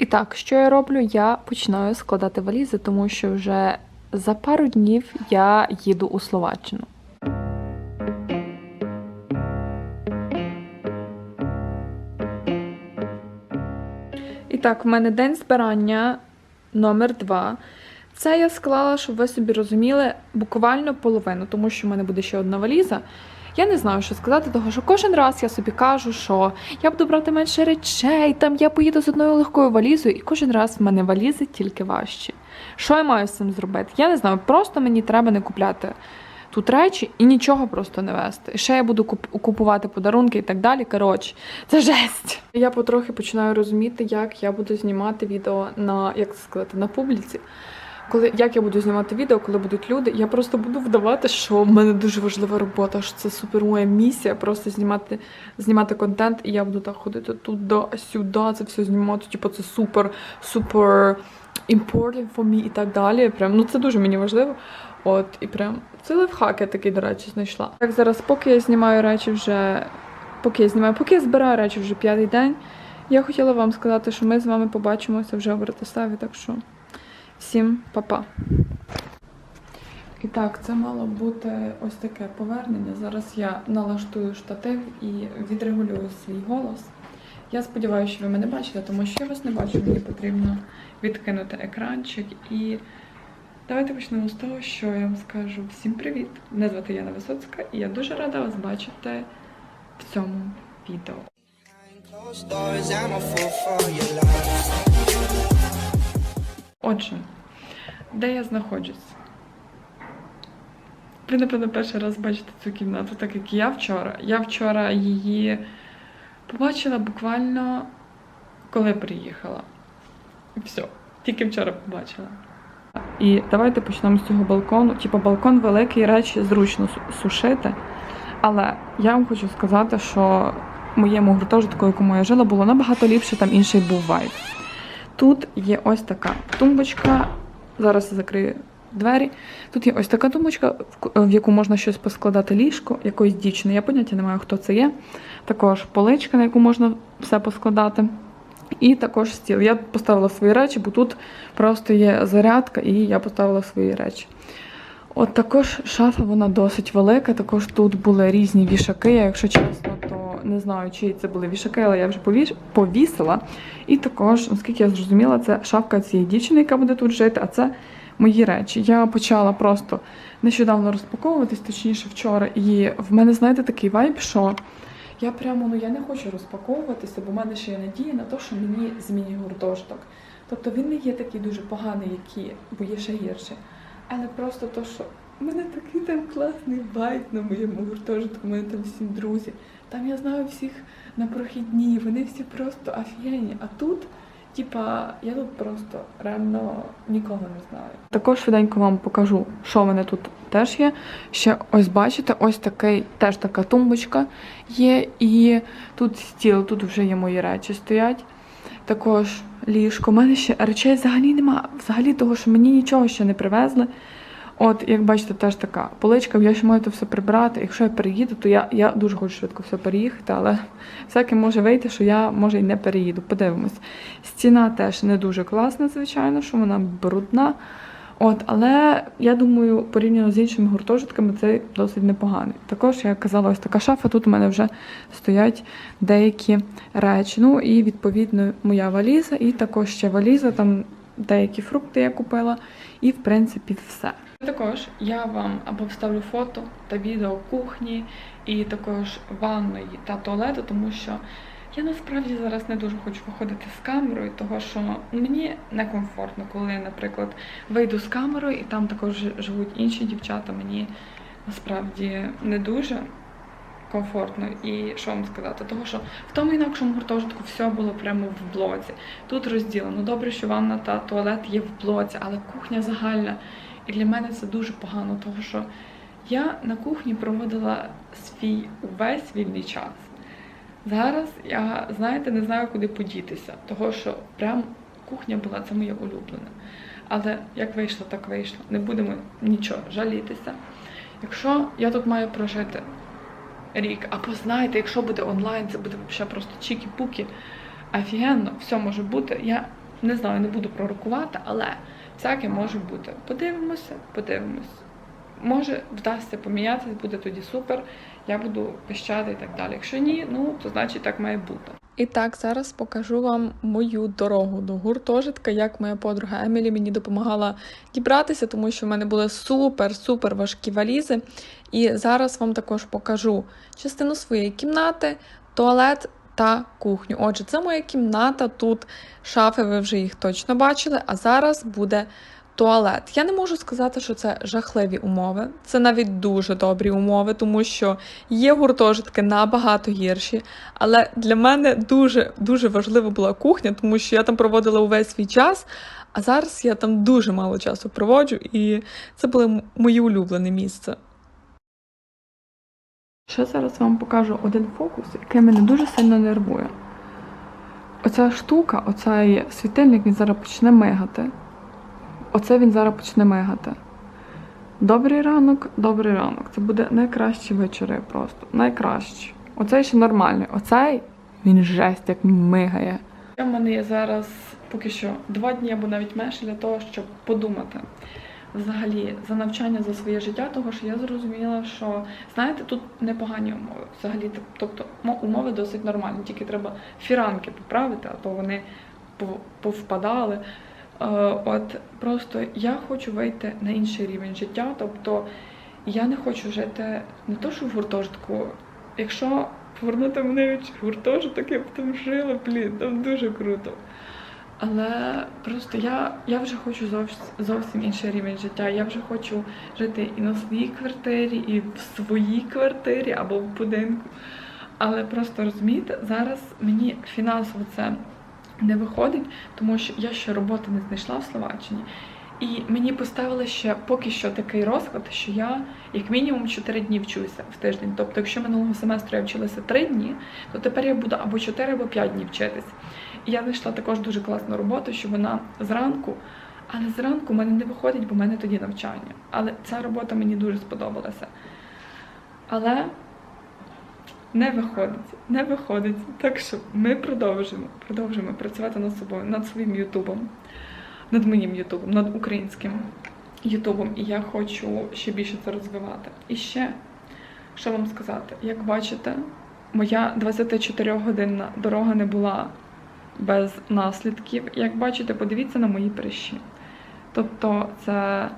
І так, що я роблю? Я починаю складати валізи, тому що вже за пару днів я їду у Словаччину. І так, в мене день збирання номер два. Це я склала, щоб ви собі розуміли, буквально половину, тому що в мене буде ще одна валіза. Я не знаю, що сказати, тому що кожен раз я собі кажу, що я буду брати менше речей, там я поїду з одною легкою валізою, і кожен раз в мене валізи тільки важчі. Що я маю з цим зробити? Я не знаю, просто мені треба не купляти тут речі і нічого просто не вести. І ще я буду куп- купувати подарунки і так далі. Коротше, це жесть. Я потрохи починаю розуміти, як я буду знімати відео на як це сказати на публіці. Коли як я буду знімати відео, коли будуть люди, я просто буду вдавати, що в мене дуже важлива робота, що це супер моя місія, просто знімати, знімати контент, і я буду так ходити туди, сюди, це все знімати. Типу, це супер, супер important for me і так далі. Прям ну це дуже мені важливо. От і прям це лайфхак я такий, до речі, знайшла. Так зараз, поки я знімаю речі вже, поки я знімаю, поки я збираю речі вже п'ятий день. Я хотіла вам сказати, що ми з вами побачимося вже в Братиславі, так що всім па-па. І так, це мало бути ось таке повернення. Зараз я налаштую штатив і відрегулюю свій голос. Я сподіваюся, що ви мене бачите, тому що я вас не бачу, мені потрібно відкинути екранчик. І давайте почнемо з того, що я вам скажу всім привіт. Мене звати Яна Висоцька, і я дуже рада вас бачити в цьому відео. Отже, де я знаходжусь? Ви, напевно, перший раз бачите цю кімнату, так як я вчора. Я вчора її побачила буквально коли приїхала. Все, тільки вчора побачила. І давайте почнемо з цього балкону. Типу, балкон великий, речі зручно сушити. Але я вам хочу сказати, що моєму гуртожитку, якому я жила, було набагато ліпше, там інший був вайб. Тут є ось така тумбочка. Зараз закрию двері. Тут є ось така тумбочка, в- яку можна щось поскладати ліжко якоїсь дівчини. Я поняття не маю, хто це є. Також поличка, на яку можна все поскладати. І також стіл. Я поставила свої речі, бо тут просто є зарядка, і я поставила свої речі. От також шафа, вона досить велика. Також тут були різні вішаки. Я, якщо чесно, не знаю, чиї це були вішаки, але я вже повісила. І також, наскільки я зрозуміла, це шафка цієї дівчини, яка буде тут жити, а це мої речі. Я почала просто нещодавно розпаковуватись, точніше вчора. І в мене, знаєте, такий вайб, що я прямо ну я не хочу розпаковуватися, бо в мене ще є надія на те, що мені змінює гуртожиток. Тобто він не є такий дуже поганий, як є, бо є ще гірше. Але просто то, що в мене такий там класний вайб на моєму гуртожитку, у мене там всі друзі. Там я знаю всіх на прохідні, вони всі просто офігенні. А тут, типа, я тут просто реально нікого не знаю. Також швиденько вам покажу, що в мене тут теж є. Ще ось бачите, ось такий, теж така тумбочка є. І тут стіл, тут вже є мої речі стоять. Також ліжко. У мене ще речей взагалі нема. Взагалі того, що мені нічого ще не привезли. От, як бачите, теж така поличка, я ще маю це все прибрати. Якщо я переїду, то я, я дуже хочу швидко все переїхати, але всяке може вийти, що я може і не переїду. Подивимось. Стіна теж не дуже класна, звичайно, що вона брудна. От, але я думаю, порівняно з іншими гуртожитками, це досить непоганий. Також, я казала, ось така шафа. Тут у мене вже стоять деякі речі. Ну і відповідно моя валіза, і також ще валіза, там деякі фрукти я купила, і в принципі все. Також я вам або вставлю фото та відео кухні, і також ванної та туалету, тому що я насправді зараз не дуже хочу виходити з камерою, того що мені некомфортно, коли, наприклад, вийду з камерою і там також живуть інші дівчата. Мені насправді не дуже комфортно. І що вам сказати? Того, що в тому інакшому гуртожитку все було прямо в блоці. Тут розділено. Добре, що ванна та туалет є в блоці, але кухня загальна. І для мене це дуже погано, тому що я на кухні проводила свій увесь вільний час. Зараз я, знаєте, не знаю, куди подітися, того що прям кухня була це моє улюблене. Але як вийшло, так вийшло. Не будемо нічого жалітися. Якщо я тут маю прожити рік, або знаєте, якщо буде онлайн, це буде ще просто чікі-пуки. Офігенно, все може бути. Я Не знаю, не буду пророкувати, але всяке може бути. Подивимося, подивимося. Може, вдасться помінятися, буде тоді супер. Я буду пищати і так далі. Якщо ні, ну то значить так має бути. І так, зараз покажу вам мою дорогу до гуртожитка, як моя подруга Емілі мені допомагала дібратися, тому що в мене були супер-супер важкі валізи. І зараз вам також покажу частину своєї кімнати, туалет та кухню. Отже, це моя кімната. Тут шафи, ви вже їх точно бачили. А зараз буде туалет. Я не можу сказати, що це жахливі умови. Це навіть дуже добрі умови, тому що є гуртожитки набагато гірші. Але для мене дуже дуже важлива була кухня, тому що я там проводила увесь свій час. А зараз я там дуже мало часу проводжу, і це було моє улюблене місце. Ще зараз вам покажу один фокус, який мене дуже сильно нервує. Оця штука, оцей світильник, він зараз почне мигати. Оце він зараз почне мигати. Добрий ранок, добрий ранок. Це буде найкращі вечори просто. Найкращі. Оцей ще нормальний. Оцей він жесть, як мигає. У мене є зараз поки що два дні або навіть менше для того, щоб подумати взагалі за навчання за своє життя, того що я зрозуміла, що знаєте, тут непогані умови. Взагалі, тобто мо- умови досить нормальні, тільки треба фіранки поправити, а то вони повпадали. Е, От просто я хочу вийти на інший рівень життя. Тобто я не хочу жити не то, що в гуртожитку. Якщо повернути мене в гуртожиток, я б там жила, блін, там дуже круто. Але просто я, я вже хочу зовсім, зовсім інший рівень життя. Я вже хочу жити і на своїй квартирі, і в своїй квартирі або в будинку. Але просто розумієте, зараз мені фінансово це не виходить, тому що я ще роботи не знайшла в Словаччині. І мені поставили ще поки що такий розклад, що я як мінімум 4 дні вчуся в тиждень. Тобто, якщо минулого семестру я вчилася 3 дні, то тепер я буду або 4, або 5 днів вчитись. Я знайшла також дуже класну роботу, що вона зранку, але зранку в мене не виходить, бо в мене тоді навчання. Але ця робота мені дуже сподобалася. Але не виходить, не виходить. Так що ми продовжимо, продовжимо працювати над собою, над своїм Ютубом, над моїм Ютубом, над українським Ютубом. І я хочу ще більше це розвивати. І ще, що вам сказати, як бачите, моя 24-годинна дорога не була без наслідків. Як бачите, подивіться на мої прищі. Тобто це,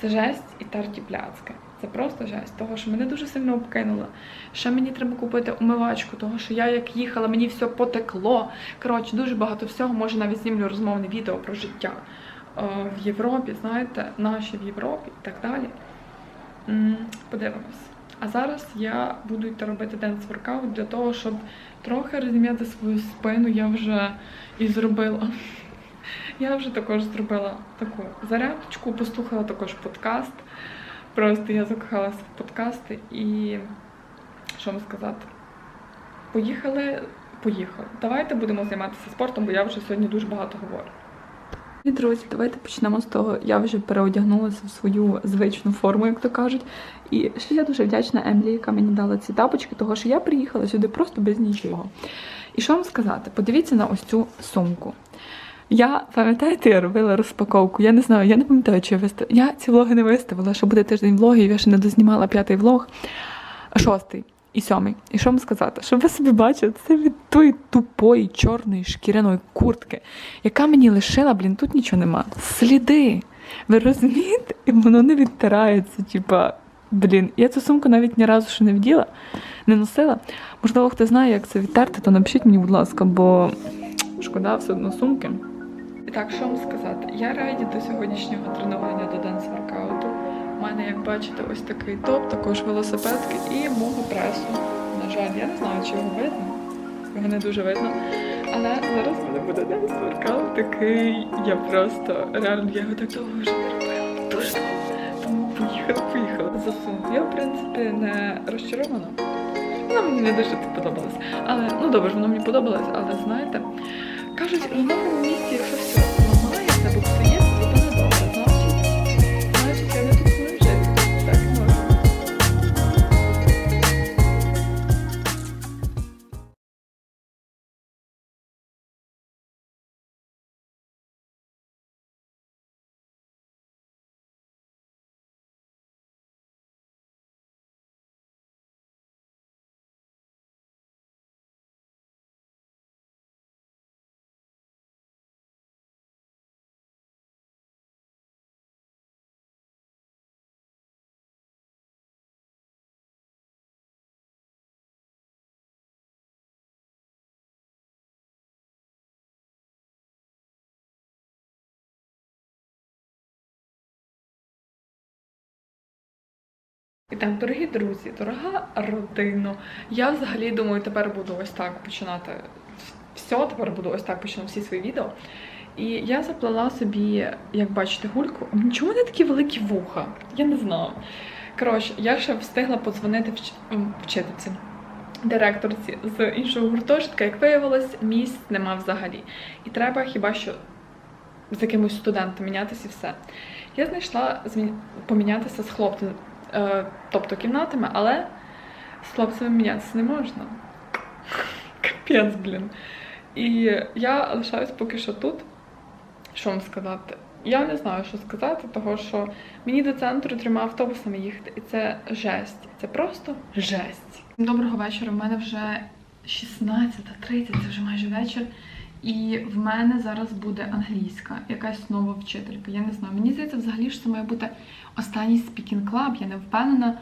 це жесть і тарті пляцки. Це просто жесть, того що мене дуже сильно обкинуло. Ще мені треба купити умивачку, того що я як їхала, мені все потекло. Коротше, дуже багато всього. Може навіть знімлю розмовне відео про життя е, в Європі, знаєте, наші в Європі і так далі. Подивимось. А зараз я буду йти робити денс воркаут для того, щоб трохи розім'яти свою спину. Я вже і зробила. Я вже також зробила таку зарядочку, послухала також подкаст. Просто я закохалася в подкасти і що вам сказати? Поїхали, поїхали. Давайте будемо займатися спортом, бо я вже сьогодні дуже багато говорю. І, друзі, давайте почнемо з того. Я вже переодягнулася в свою звичну форму, як то кажуть. І ще я дуже вдячна Емлі, яка мені дала ці тапочки, того що я приїхала сюди просто без нічого. І що вам сказати? Подивіться на ось цю сумку. Я пам'ятаєте, я робила розпаковку. Я не знаю, я не пам'ятаю, чи я виставила. Я ці влоги не виставила, що буде тиждень влогів, я ще не дознімала п'ятий влог, шостий і сьомий. І що вам сказати? Щоб ви собі бачили, це від тої тупої чорної шкіряної куртки, яка мені лишила, блін, тут нічого нема. Сліди. Ви розумієте? І воно не відтирається, типа. Блін, я цю сумку навіть ні разу ще не вділа, не носила. Можливо, хто знає, як це відтерти, то напишіть мені, будь ласка, бо шкода все одно сумки. І так, що вам сказати? Я раді до сьогоднішнього тренування до денс воркауту. У мене, як бачите, ось такий топ, також велосипедки і мого пресу. На жаль, я не знаю, чи його видно. Його не дуже видно. Але зараз мене буде денс воркаут такий. Я просто реально я його так довго вже не робила. Дуже довго. Поїхала, поїхала. За сумку. Я, в принципі, не розчарована. Вона мені не дуже подобалась. Але ну добре, воно мені подобалось, але знаєте, кажуть, в новому місці, якщо все ламається, бо псує, І так, дорогі друзі, дорога родина. Я взагалі думаю, тепер буду ось так починати все. Тепер буду ось так починати всі свої відео. І я заплела собі, як бачите, гульку. Чому не такі великі вуха? Я не знаю. Коротше, я ще встигла подзвонити вч... вчительці, директорці з іншого гуртожитка. Як виявилось, місць нема взагалі. І треба хіба що з якимось студентом мінятися і все. Я знайшла помінятися з хлопцем, тобто кімнатами, але з хлопцями мінятися не можна. Капець, блін. І я лишаюсь поки що тут. Що вам сказати? Я не знаю, що сказати, того що мені до центру трьома автобусами їхати, і це жесть. Це просто жесть. Доброго вечора. У мене вже 16.30, це вже майже вечір. І в мене зараз буде англійська, якась нова вчителька. Я не знаю. Мені здається, взагалі що це має бути останній speaking club, я не впевнена.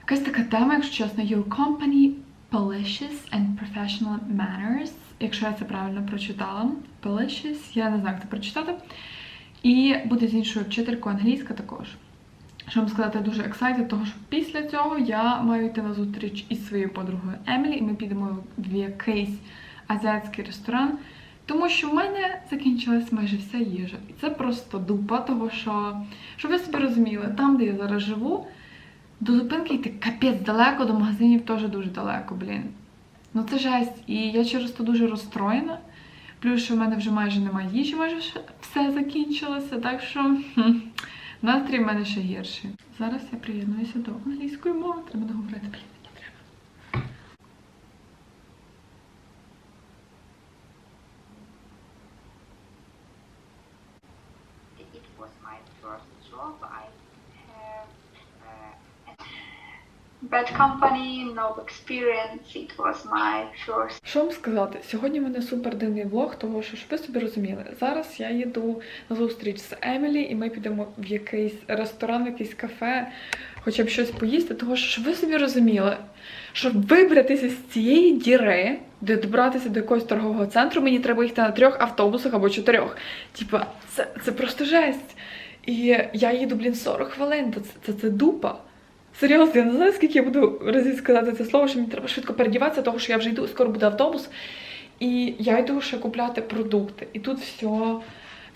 Якась така тема, якщо чесно, Your company Policious and Professional Manners, якщо я це правильно прочитала. Policious, я не знаю, як це прочитати. І буде з іншою вчителькою англійська також. Що вам сказати, я дуже excited, того що після цього я маю йти на зустріч із своєю подругою Емілі, і ми підемо в якийсь азіатський ресторан. Тому що в мене закінчилась майже вся їжа. І це просто дупа, того що, щоб ви собі розуміли, там, де я зараз живу, до зупинки йти капець далеко, до магазинів теж дуже далеко, блін. Ну це жесть. І я через то дуже розстроєна. Плюс, що в мене вже майже немає їжі, майже все закінчилося. Так що настрій в мене ще гірший. Зараз я приєднуюся до англійської мови. Треба договорити, блін, мені треба. it was my first job. I have uh, bad company, no experience. It was my first Що вам сказати? Сьогодні мене супер дивний влог, тому що щоб ви собі розуміли, зараз я їду на зустріч з Емілі, і ми підемо в якийсь ресторан, якийсь кафе, хоча б щось поїсти, тому що щоб ви собі розуміли, щоб вибратися з цієї діри, де добратися до якогось торгового центру, мені треба їхати на трьох автобусах або чотирьох. Типа, це, це просто жесть. І я їду, блін, 40 хвилин, це, це, це дупа. Серйозно, я не знаю, скільки я буду разів сказати це слово, що мені треба швидко передіватися, тому що я вже йду, скоро буде автобус. І я йду ще купляти продукти. І тут все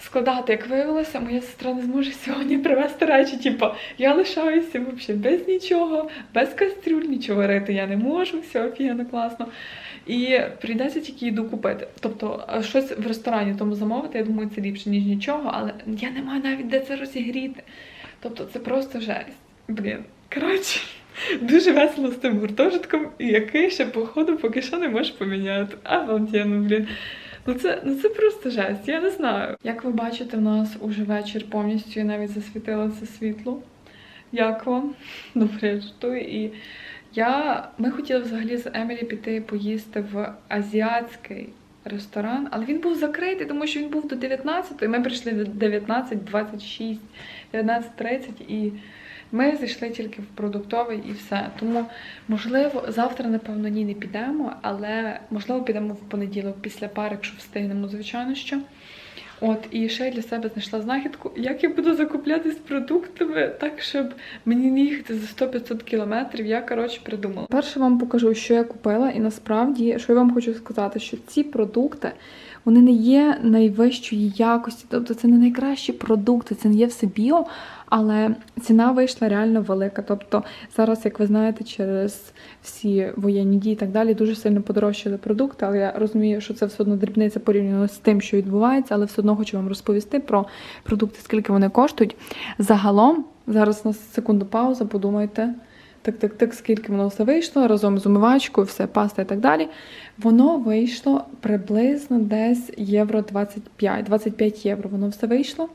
складати, як виявилося, моя сестра не зможе сьогодні привезти речі. Типу, я лишаюся взагалі без нічого, без кастрюль, нічого варити я не можу, все офігенно класно. І прийдеться тільки їду купити. Тобто щось в ресторані тому замовити, я думаю, це ліпше, ніж нічого, але я не маю навіть де це розігріти. Тобто це просто жесть. Блін. Коротше, дуже весело з тим гуртожитком, який ще, походу, поки що не можеш поміняти. Обалденно, блін. Ну це, ну це просто жесть, я не знаю. Як ви бачите, в нас уже вечір повністю і навіть засвітилося світло. Як вам? Добре, що і я. Ми хотіли взагалі з Емілі піти поїсти в азіатський ресторан, але він був закритий, тому що він був до 19, і ми прийшли до 19.26, 19.30 і. Ми зайшли тільки в продуктовий і все. Тому, можливо, завтра, напевно, ні, не підемо, але можливо підемо в понеділок після пари, якщо встигнемо, звичайно що. От, і ще я для себе знайшла знахідку, як я буду закуплятись продуктами, так щоб мені не їхати за 100-500 кілометрів. Я коротше придумала. Перше вам покажу, що я купила, і насправді, що я вам хочу сказати, що ці продукти вони не є найвищої якості, тобто це не найкращі продукти, це не є все біо, але ціна вийшла реально велика. Тобто зараз, як ви знаєте, через всі воєнні дії і так далі, дуже сильно подорожчали продукти, але я розумію, що це все одно дрібниця порівняно з тим, що відбувається, але все одно хочу вам розповісти про продукти, скільки вони коштують. Загалом, зараз на секунду пауза, подумайте. Так, так, так, скільки воно все вийшло разом з умивачкою, все, паста і так далі. Воно вийшло приблизно десь євро 25, 25 євро. Воно все вийшло.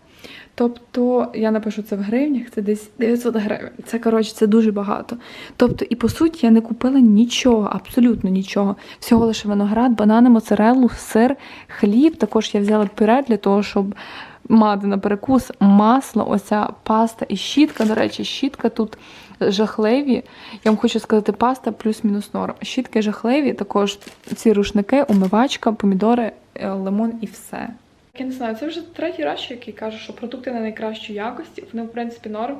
Тобто, я напишу це в гривнях, це десь 900 гривень. Це коротше, це дуже багато. Тобто, і по суті, я не купила нічого, абсолютно нічого. Всього лише виноград, банани, моцареллу, сир, хліб. Також я взяла пюре для того, щоб мати на перекус масло, оця паста і щітка. До речі, щітка тут жахливі. Я вам хочу сказати, паста плюс-мінус норм. Щітки жахливі, також ці рушники, умивачка, помідори, е, лимон і все. Я не знаю, це вже третій раз, що який каже, що продукти не найкращої якості, вони в принципі норм.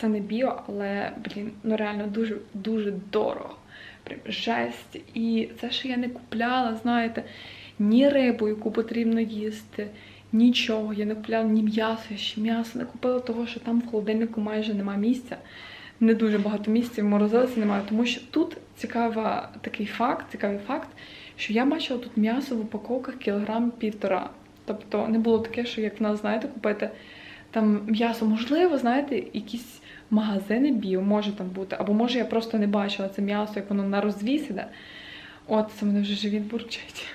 Це не біо, але, блін, ну реально дуже дуже дорого. Прям жесть. І це ще я не купляла, знаєте, ні рибу, яку потрібно їсти, нічого. Я не купляла ні м'ясо, я ще м'ясо не купила, того що там в холодильнику майже немає місця. Не дуже багато місця, в морозилці немає, тому що тут цікава такий факт, цікавий факт, що я бачила тут м'ясо в упаковках кілограм півтора. Тобто не було таке, що як в нас, знаєте, купити там м'ясо, можливо, знаєте, якісь магазини біо може там бути, або може я просто не бачила це м'ясо, як воно на розвіс іде. От, це мене вже живіт бурчить.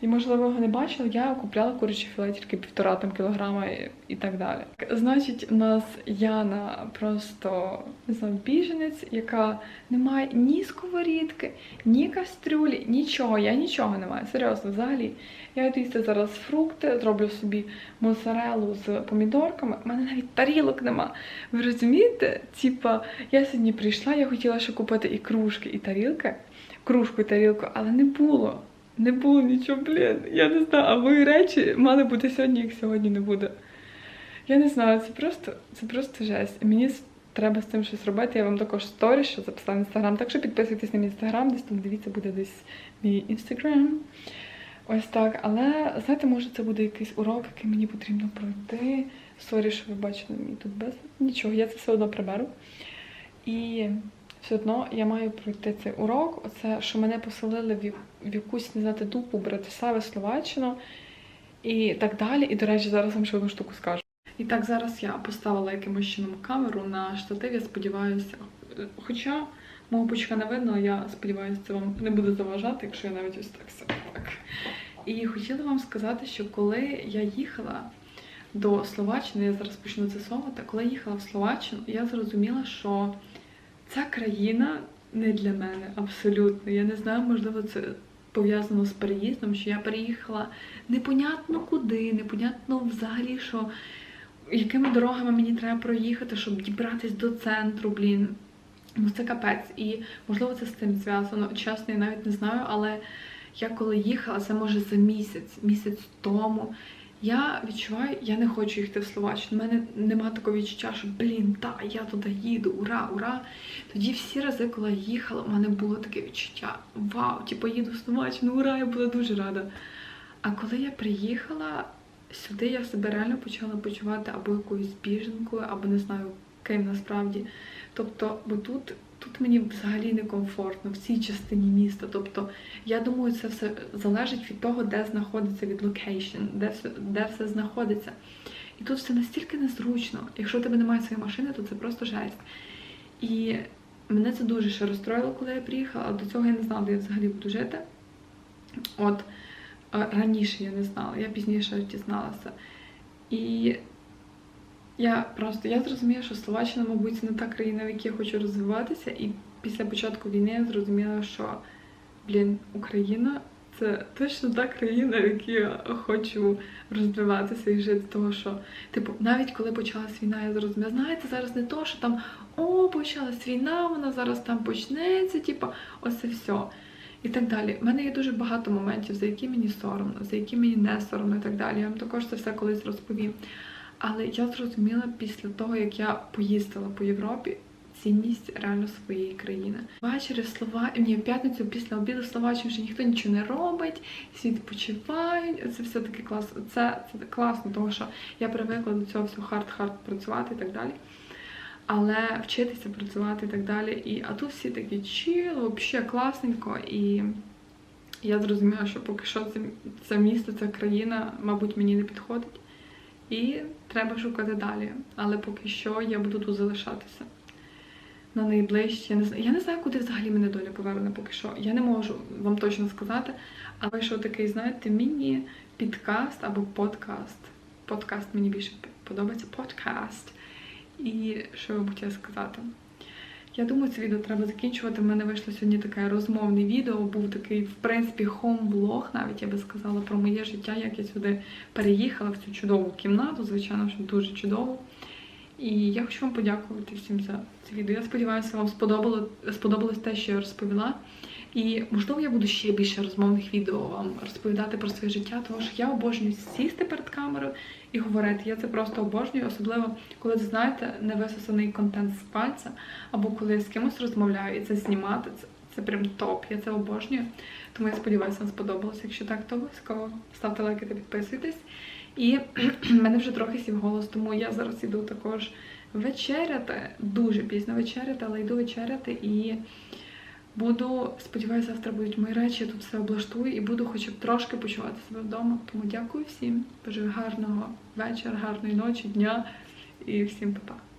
І, можливо, його не бачила, я купляла курячі філе тільки півтора там кілограма і, і так далі. Значить, у нас Яна просто не знаю, біженець, яка не має ні сковорідки, ні кастрюлі, нічого. Я нічого не маю. Серйозно, взагалі. Я їсти зараз фрукти, зроблю собі моцарелу з помідорками. У мене навіть тарілок нема. Ви розумієте? Типа, я сьогодні прийшла, я хотіла ще купити і кружки, і тарілки, кружку і тарілку, але не було. Не було нічого, блін. Я не знаю, а мої речі мали бути сьогодні, як сьогодні не буде. Я не знаю, це просто, це просто жесть. І Мені треба з цим щось робити. Я вам також сторіс, що записала в інстаграм. Так що підписуйтесь на мій інстаграм, десь там дивіться, буде десь мій інстаграм. Ось так. Але знаєте, може це буде якийсь урок, який мені потрібно пройти. Сорі, що ви бачили мій тут без нічого, я це все одно приберу. І все одно я маю пройти цей урок. Оце, що мене поселили в, в якусь, не знати, дупу Братислави, Словаччину і так далі. І, до речі, зараз вам ще одну штуку скажу. І так, зараз я поставила якимось чином камеру на штатив, я сподіваюся. Хоча мого пучка не видно, я сподіваюся, це вам не буде заважати, якщо я навіть ось так все так. І хотіла вам сказати, що коли я їхала до Словаччини, я зараз почну це з'ясовувати, коли я їхала в Словаччину, я зрозуміла, що ця країна не для мене абсолютно. Я не знаю, можливо, це пов'язано з переїздом, що я переїхала непонятно куди, непонятно взагалі, що якими дорогами мені треба проїхати, щоб дібратись до центру, блін. Ну це капець. І можливо це з цим зв'язано. Чесно, я навіть не знаю, але я коли їхала, це може за місяць, місяць тому. Я відчуваю, я не хочу їхати в Словаччину. У мене немає такого відчуття, що блін, та я туди їду, ура, ура. Тоді всі рази, коли я їхала, у мене було таке відчуття: вау, типу, їду в Словаччину, ура, я була дуже рада. А коли я приїхала сюди, я себе реально почала почувати або якоюсь біженкою, або не знаю, ким насправді. Тобто, бо тут, тут мені взагалі некомфортно в цій частині міста. Тобто, я думаю, це все залежить від того, де знаходиться від локейшн, де, все- де все знаходиться. І тут все настільки незручно. Якщо у тебе немає своєї машини, то це просто жесть. І мене це дуже ще розстроїло, коли я приїхала. До цього я не знала, де я взагалі буду жити. От е, раніше я не знала, я пізніше дізналася. І я просто я зрозуміла, що Словаччина, мабуть, не та країна, в якій я хочу розвиватися. І після початку війни я зрозуміла, що блін, Україна це точно та країна, в якій я хочу розвиватися і жити. Того, що, типу, навіть коли почалась війна, я зрозуміла, знаєте, зараз не то, що там о, почалась війна, вона зараз там почнеться, типу, ось це все. І так далі. У мене є дуже багато моментів, за які мені соромно, за які мені не соромно і так далі. Я вам також це все колись розповім. Але я зрозуміла після того, як я поїздила по Європі, цінність реально своєї країни. Ввечері Слова... Ні, в п'ятницю після обіду в Словаччині вже ніхто нічого не робить, всі відпочивають. Це все таке класно. Це, це класно, тому що я привикла до цього всього хард-хард працювати і так далі. Але вчитися працювати і так далі. І, а тут всі такі чіло, взагалі класненько. І я зрозуміла, що поки що це, це місто, ця країна, мабуть, мені не підходить. І треба шукати далі. Але поки що я буду тут залишатися. На найближчі. Я не знаю, куди взагалі мене доля поверне поки що. Я не можу вам точно сказати. Але вийшов такий, знаєте, міні-підкаст або подкаст. Подкаст мені більше подобається. Подкаст. І що я хотіла сказати? Я думаю, це відео треба закінчувати. У мене вийшло сьогодні таке розмовне відео. Був такий, в принципі, хом-влог, навіть я би сказала, про моє життя, як я сюди переїхала в цю чудову кімнату, звичайно, що дуже чудово. І я хочу вам подякувати всім за це відео. Я сподіваюся, вам сподобало, сподобалось те, що я розповіла. І можливо я буду ще більше розмовних відео вам розповідати про своє життя, тому що я обожнюю сісти перед камерою і говорити. Я це просто обожнюю, особливо коли ви знаєте невисосаний контент з пальця, або коли я з кимось розмовляю і це знімати. Це, це прям топ. Я це обожнюю. Тому я сподіваюся, вам сподобалося. Якщо так, то обов'язково ставте лайки та підписуйтесь. І в мене вже трохи сів голос, тому я зараз іду також вечеряти. Дуже пізно вечеряти, але йду вечеряти і буду, сподіваюся, завтра будуть мої речі, я тут все облаштую і буду хоча б трошки почувати себе вдома. Тому дякую всім. Бажаю гарного вечора, гарної ночі, дня і всім па-па.